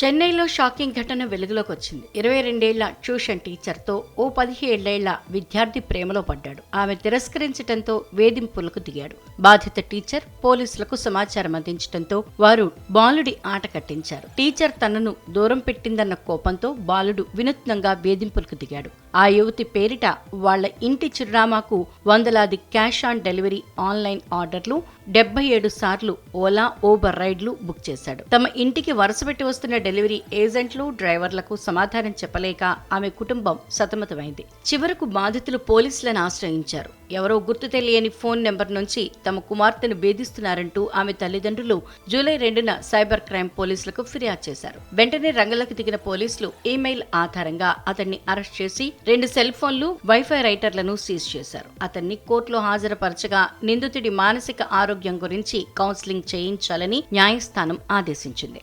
చెన్నైలో షాకింగ్ ఘటన వెలుగులోకి వచ్చింది. ఇరవై రెండేళ్ళ ట్యూషన్ టీచర్తో ఓ పదిహేళ్ళేళ్ళ విద్యార్థి ప్రేమలో పడ్డాడు. ఆమె తిరస్కరించడంతో వేధింపులకు దిగాడు. బాధిత టీచర్ పోలీసులకు సమాచారం అందించడంతో వారు బాలుడి ఆట కట్టించారు. టీచర్ తనను దూరం పెట్టిందన్న కోపంతో బాలుడు వినూత్నంగా వేధింపులకు దిగాడు. ఆ యువతి పేరిట వాళ్ళ ఇంటి చిరునామాకు వందలాది క్యాష్ ఆన్ డెలివరీ ఆన్లైన్ ఆర్డర్లు డెబ్బై ఏడు సార్లు ఓలా ఓబర్ రైడ్లు బుక్ చేశాడు. తమ ఇంటికి వరుసపెట్టి వస్తున్న డెలివరీ ఏజెంట్లు డ్రైవర్లకు సమాధానం చెప్పలేక ఆమె కుటుంబం సతమతమైంది. చివరకు బాధితులు పోలీసులను ఆశ్రయించారు. ఎవరో గుర్తు తెలియని ఫోన్ నెంబర్ నుంచి తమ కుమార్తెను వేధిస్తున్నారంటూ ఆమె తల్లిదండ్రులు జూలై రెండున సైబర్ క్రైమ్ పోలీసులకు ఫిర్యాదు చేశారు. వెంటనే రంగలకు దిగిన పోలీసులు ఈమెయిల్ ఆధారంగా అతన్ని అరెస్ట్ చేసి రెండు సెల్ ఫోన్లు వైఫై రైటర్లను సీజ్ చేశారు. అతన్ని కోర్టులో హాజరుపరచగా నిందితుడి మానసిక ఆరోగ్యం గురించి కౌన్సిలింగ్ చేయించాలని న్యాయస్థానం ఆదేశించింది.